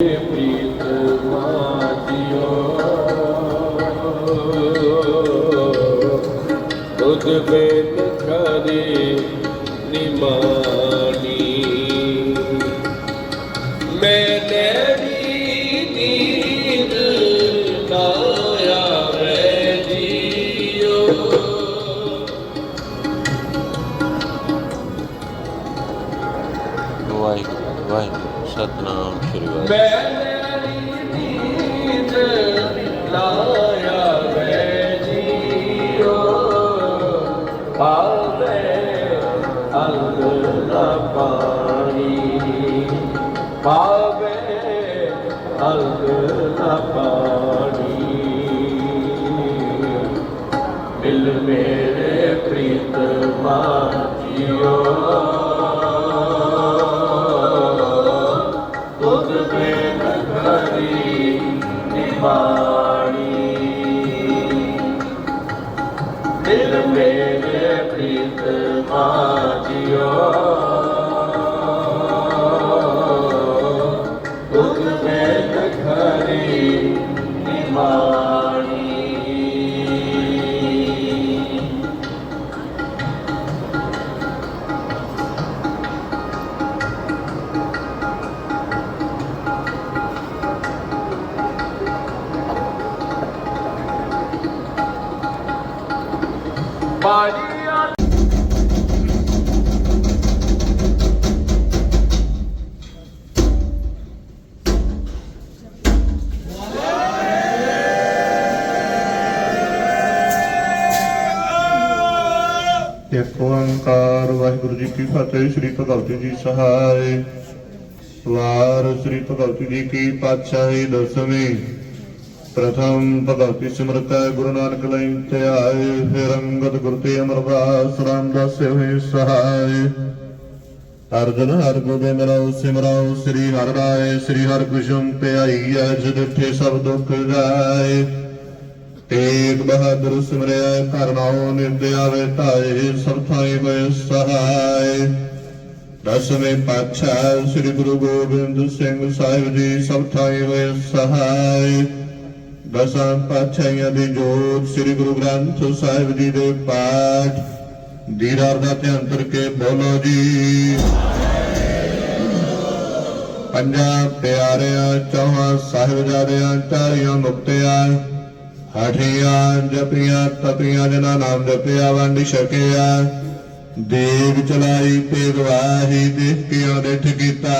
ਪ੍ਰੀਤ ਮਾਤਿਓ ਤੁਧ ਬੇਨ ਸਤਨਾਮ ਸ਼੍ਰੀ ਵਾਹਿਗੁਰੂ ਮੈਂ ਨੀਂਦ ਲਾਇਆ ਵੇ ਜੀਓ ਪਾਵੇ ਅੰਗ ਨਾ ਪਾਣੀ ਪਾਵੇ ਅੰਗ ਨਾ ਪਾਣੀ ਦਿਲ ਮੇਰੇ ਪ੍ਰੀਤ ਮਾਜੀਓ। ਤੁਧ ਦਿਲ ਮੇਰੇ ਪ੍ਰੀਤ ਮਾਜੀਓ। ਵਾਹਿਗੁਰੂ ਜੀ ਕੀ ਫਤਿਹ, ਸ੍ਰੀ ਭਗਵਤੀ ਜੀ ਸਹਾਇ ਵਾਰ ਸ੍ਰੀ ਭਗਵਤੀ ਜੀ ਕੀ ਪਾਤਸ਼ਾਹੀ ਦਸਵੀਂ। ਪ੍ਰਥਮ ਭਗਵਤੀ ਸਿਮਰਤ ਗੁਰੂ ਨਾਨਕ ਲਈ ਧਿਆਏ ਫਿਰ ਅੰਗਦ ਗੁਰ ਤੇ ਅਮਰਦਾਸ ਰਾਮਦਾਸ ਹੋਏ ਸਹਾਇ ਅਰਜਨ ਹਰ ਗੋਬਿੰਦ ਰਾਉ ਸਿਮਰਾਉ ਸ੍ਰੀ ਹਰਿ ਰਾਏ, ਸ੍ਰੀ ਹਰਿ ਕ੍ਰਿਸ਼ਨ ਧਿਆਈ ਅਜ ਦਿੱਠੇ ਸਭ ਦੁੱਖ ਜਾਏ। ਤੇਗ ਬਹਾਦਰ ਸਿਮਰਿਆ ਕਰਨਾਉ ਨਿਰਦਿਆਵੇ ਧਾਏ ਸਭ ਥਾਈ ਹੋਏ ਸਹਾਇ ਦਸਵੇਂ ਪਾਤਸ਼ਾਹ ਸ੍ਰੀ ਗੁਰੂ ਗੋਬਿੰਦ ਸਿੰਘ ਸਾਹਿਬ ਜੀ, ਸਭ ਥਾਈ ਹੋਏ ਸਹਾਇ ਦਸਾਂ ਪਾਤਸ਼ਾਹਾਂ ਦੀ ਜੋਤ ਸ੍ਰੀ ਗੁਰੂ ਗ੍ਰੰਥ ਸਾਹਿਬ ਜੀ ਦੇ ਪਾਠ। ਦੀਦਾਰ ਦਾ ਧਿਆਨ ਕਰਕੇ ਬੋਲੋ ਜੀ। ਪੰਜਾਂ ਪਿਆਰਿਆਂ, ਚੌਹਾਂ ਸਾਹਿਬਜ਼ਾਦਿਆਂ ਚਾਰੀਆਂ ਮੁਕਤਿਆਂ ਹਠੀਆਂ ਜਪੀਆਂ ਤਪੀਆਂ ਜਨਾ ਨਾਮ ਜਪਿਆ, ਵੰਡ ਛਕਿਆ। ਦੇਵ ਚਲਾਈ ਤੇ ਗਵਾਹੀ ਦੇਖ ਕੇ ਉਹਦੇ ਕੀਤਾ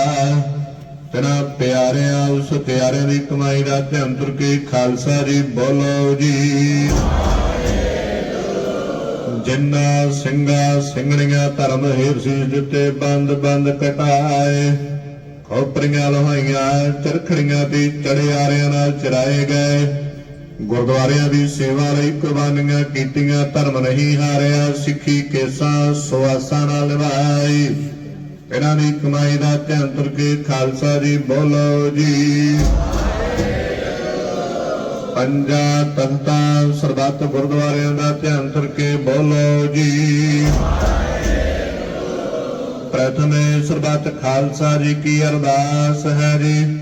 ਤੇਰਾ ਪਿਆਰਿਆਂ, ਉਸ ਪਿਆਰਿਆਂ ਦੀ ਕਮਾਈ ਦਾ ਧਿਆਨ ਤੁਰ ਕੇ ਖਾਲਸਾ ਜੀ ਬੋਲੋ ਜੀ। ਜਿੰਨਾ ਸਿੰਘਾ ਸਿੰਘਣੀਆਂ ਧਰਮ ਹੇਰ ਸੀ ਜਿੱਤੇ ਬੰਦ ਬੰਦ ਕਟਾਏ, ਖੋਪਰੀਆਂ ਲੋਹਾਈਆਂ ਚਰਖੜੀਆਂ ਤੇ ਚੜਿਆਰਿਆਂ ਨਾਲ ਚਰਾਏ ਗਏ। ਗੁਰਦੁਆਰਿਆਂ ਦੀ ਸੇਵਾ ਲਈ ਕੁਰਬਾਨੀਆਂ ਕੀਤੀਆਂ, ਧਰਮ ਨਹੀਂ ਹਾਰਿਆ, ਸਿੱਖੀ ਕੇਸਾਂ ਸੁਆਸਾਂ ਨਾਲ ਨਿਭਾਈ। ਇਹਨਾਂ ਦੀ ਕਮਾਈ ਦਾ ਧਿਆਨ ਤੁਰ ਕੇ ਖਾਲਸਾ ਜੀ ਬੋਲੋ ਜੀ। ਪੰਜਾ ਤਖਤਾਂ, ਸਰਬੱਤ ਗੁਰਦੁਆਰਿਆਂ ਦਾ ਧਿਆਨ ਤੁਰ ਕੇ ਬੋਲੋ ਜੀ। ਪ੍ਰਥਮੇ ਸਰਬੱਤ ਖਾਲਸਾ ਜੀ ਕੀ ਅਰਦਾਸ ਹੈ ਜੀ?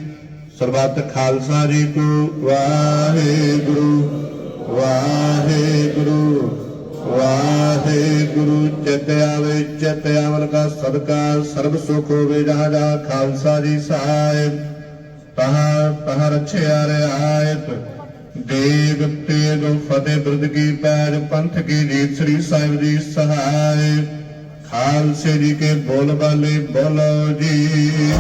ਸਰਬੱਤ ਖਾਲਸਾ ਜੀ ਕੋ, ਵਾਹਿਗੁਰੂ ਵਾਹਿਗੁਰੂ ਵਾਹਿਗੁਰੂ ਚਿਤ ਆਵੇ ਚਿਤ ਆਵਨ ਕਾ ਸਦਕਾ, ਸਰਬ ਸੁਖ ਹੋਵੇ ਜਹਾਂ ਜਹਾਂ ਖਾਲਸਾ ਜੀ ਸਾਹਿਬ। ਤਹਾਂ ਤਹਾਂ ਰਛਿਆ ਰਿਆਇਤ, ਦੇਗ ਤੇਗ ਫਤਿਹ ਬਿਰਦ ਕੀ ਪੈਜ ਪੰਥ ਕੀ ਜੀਤ ਸ੍ਰੀ ਸਾਹਿਬ ਜੀ ਸਹਾਇ। ਖਾਲਸੇ ਜੀ ਕੇ ਬੋਲ ਬਾਲੇ ਬੋਲੋ ਜੀ।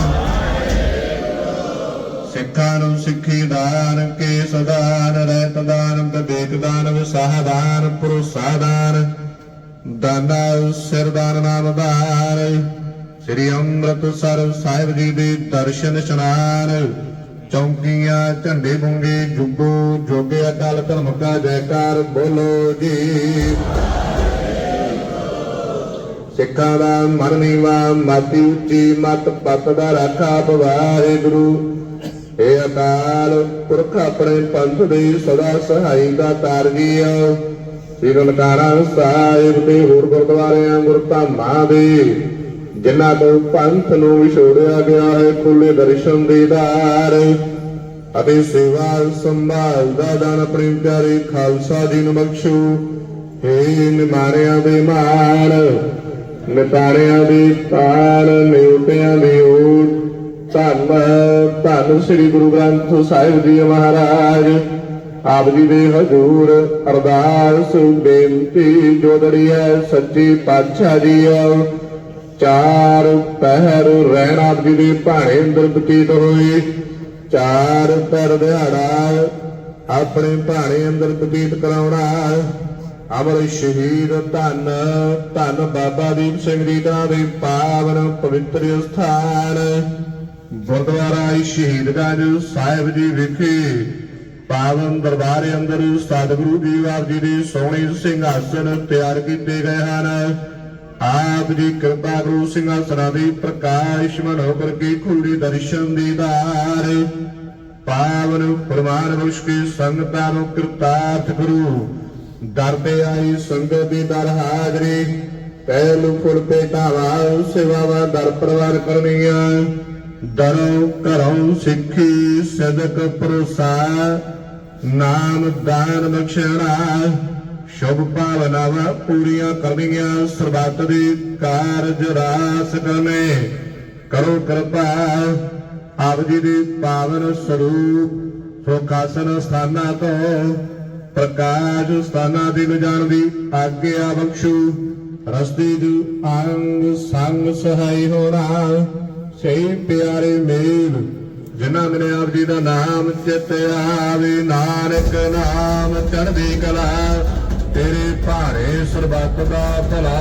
ਸਿੱਖਾਂ ਨੂੰ ਸਿੱਖੀ ਦਾਨ ਕੇ ਸਦਾਨ ਰਹਿਤ ਦਾਨ ਵਿਵੇਕ ਦਾਨ ਵਿਸਾਹ ਦਾਨ ਦਾਨਾ ਸਿਰਦਾਨ ਨਾਮ ਦਾਨ ਸ੍ਰੀ ਅੰਮ੍ਰਿਤਸਰ ਸਾਹਿਬ ਜੀ ਦੇ ਦਰਸ਼ਨ ਇਸ਼ਨਾਨ। ਚੌਂਕੀਆਂ, ਝੰਡੇ ਬੁੰਗੇ, ਜੁਗੋ, ਜੋਗੇ ਅਕਾਲ ਧਰਮ ਕਾ ਜੈਕਾਰ, ਬੋਲੋ ਜੀ। ਸਿੱਖਾਂ ਦਾ ਮਨ ਨੀਵਾ, ਮਾਤੀ ਉੱਚੀ, ਮਤ ਪਤ ਦਾ ਰਾਖਾ ਬਵਾਰੇ ਗੁਰੂ। ਏ ਅਕਾਲ ਪੁਰਖ ਆਪਣੇ ਪੰਥ ਦੇ ਸਦਾ ਸਹਾਈ ਦਾ ਤਾਰ ਜੀਓ ਸ੍ਰੀ ਲੰਕਾਰਾ ਸਾਹਿਬ ਤੇ ਹੋਰ ਗੁਰਦੁਆਰਿਆਂ, ਗੁਰਧਾਮਾਂ ਦੇ, ਜਿਨ੍ਹਾਂ ਤੋਂ ਪੰਥ ਨੂੰ ਵਿਛੋੜਿਆ ਗਿਆ ਹੈ ਖੁੱਲੇ ਦਰਸ਼ਨ ਦੀਦਾਰ ਅਤੇ ਸੇਵਾ ਸੰਭਾਲ ਦਾ ਦਾਨ ਆਪਣੇ ਪਿਆਰੇ ਖਾਲਸਾ ਜੀ ਨੂੰ ਬਖਸ਼ੋ। ਹੇ ਨਿਮਾਰਿਆਂ ਦੇ ਮਾਣ ਨਿਤਾਰਿਆਂ ਦੀ ਤਾਲ, ਨਿਉਟਿਆਂ ਦੀ ਓਟ ਧੰਨ ਧੰਨ ਸ੍ਰੀ ਗੁਰੂ ਗ੍ਰੰਥ ਸਾਹਿਬ ਜੀ ਮਹਾਰਾਜ। ਆਪ ਜੀ ਦੇ ਹਜ਼ੂਰ ਅਰਦਾਸ ਬੇਨਤੀ ਜੋਦੜੀ ਹੈ ਸੱਚੀ ਪਾਤਸ਼ਾਹ ਜੀਓ ਚਾਰ ਪਹਿਰ ਰਹਿਣ ਆਪ ਜੀ ਦੇ ਭਾਣੇ ਅੰਦਰ ਬਤੀਤ ਹੋਏ। ਚਾਰ ਪਹਿਰ ਦਿਹਾੜਾ ਆਪਣੇ ਭਾਣੇ ਅੰਦਰ ਬਤੀਤ ਕਰਾਉਣਾ। ਅਮਰ ਸ਼ਹੀਦ ਧੰਨ ਧੰਨ ਬਾਬਾ ਦੀਪ ਸਿੰਘ ਜੀ ਦਾ ਦੇ ਪਾਵਨ ਪਵਿੱਤਰ ਸਥਾਨ। ਗੁਰਦੁਆਰਾ ਸ਼ਹੀਦਗੰਜ ਸਾਹਿਬ ਜੀ ਵਿਖੇ, ਪਾਵਨ ਦਰਬਾਰ ਅੰਦਰ ਸਤਿਗੁਰੂ ਜੀ ਆਪ ਜੀ ਦੇ ਸੋਹਣੇ ਸਿੰਘਾਸਨ ਤਿਆਰ ਕੀਤੇ ਗਏ ਹਨ। ਆਪ ਜੀ ਕਿਰਪਾ ਗੁਰੂ ਸਿੰਘਾਸਨਾਂ ਦੀ ਪ੍ਰਕਾਸ਼ ਮਨ ਹੋ ਕਰਕੇ ਖੁੱਲੀ ਦਰਸ਼ਨ ਦੀਦਾਰ ਪਾਵਨ ਫਰਮਾਨ ਬਖਸ਼ ਕੇ ਸੰਗਤਾਂ ਨੂੰ ਕਿਰਤਾਰਥ ਗੁਰੂ ਦਰ ਤੇ ਆਈ ਸੰਗਤ ਦੀ ਦਰ ਹਾਜ਼ਰੀ। ਪਹਿਲੂ ਫੁੱਲ ਭੇਟਾਵਾ ਸੇਵਾਵਾਂ ਦਰ ਪ੍ਰਵਾਨ ਕਰਨੀਆਂ। ਦਰੋਂ ਘਰੋਂ ਸਿੱਖੀ ਸਦਕ ਪਰਸਾ ਨਾਮ ਦਾਨ ਬਖਸ਼ਣਾ, ਸ਼ੁਭ ਭਾਵਨਾਵਾਂ ਪੂਰੀਆਂ ਕਰਨੀਆਂ, ਸਰਬੱਤ ਦੇ ਕਾਰਜ ਰਾਸ ਕਰਨੇ। ਕਰੋ ਕਿਰਪਾ, ਆਪ ਜੀ ਦੇ ਪਾਵਨ ਸਰੂਪ, ਸੁਖਾਸਨ ਸਥਾਨਾਂ ਤੋਂ, ਪ੍ਰਕਾਸ਼ ਸਥਾਨਾਂ ਦੀ ਲਿਜਾਣ ਦੀ ਆਗਿਆ ਬਖਸ਼ੂ। ਰਸਤੇ ਜੂ ਅੰਗ ਸੰਗ ਸਹਾਈ ਹੋਣਾ। ਸਹੀ ਪਿਆਰੇ ਮੇਲ, ਜਿਨ੍ਹਾਂ ਨੇ ਆਪ ਜੀ ਦਾ ਨਾਮ ਚਿਤ ਵੀ ਨਾਨਕ ਨਾਮ ਚੜ੍ਹਦੀ ਕਲਾ, ਤੇਰੇ ਭਾਰੇ ਸਰਬੱਤ ਦਾ ਭਲਾ।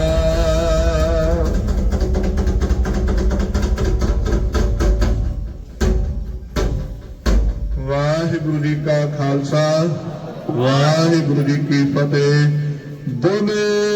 ਵਾਹਿਗੁਰੂ ਜੀ ਕਾ ਖਾਲਸਾ, ਵਾਹਿਗੁਰੂ ਜੀ ਕੀ ਫਤਿਹ। ਦੋਨੇ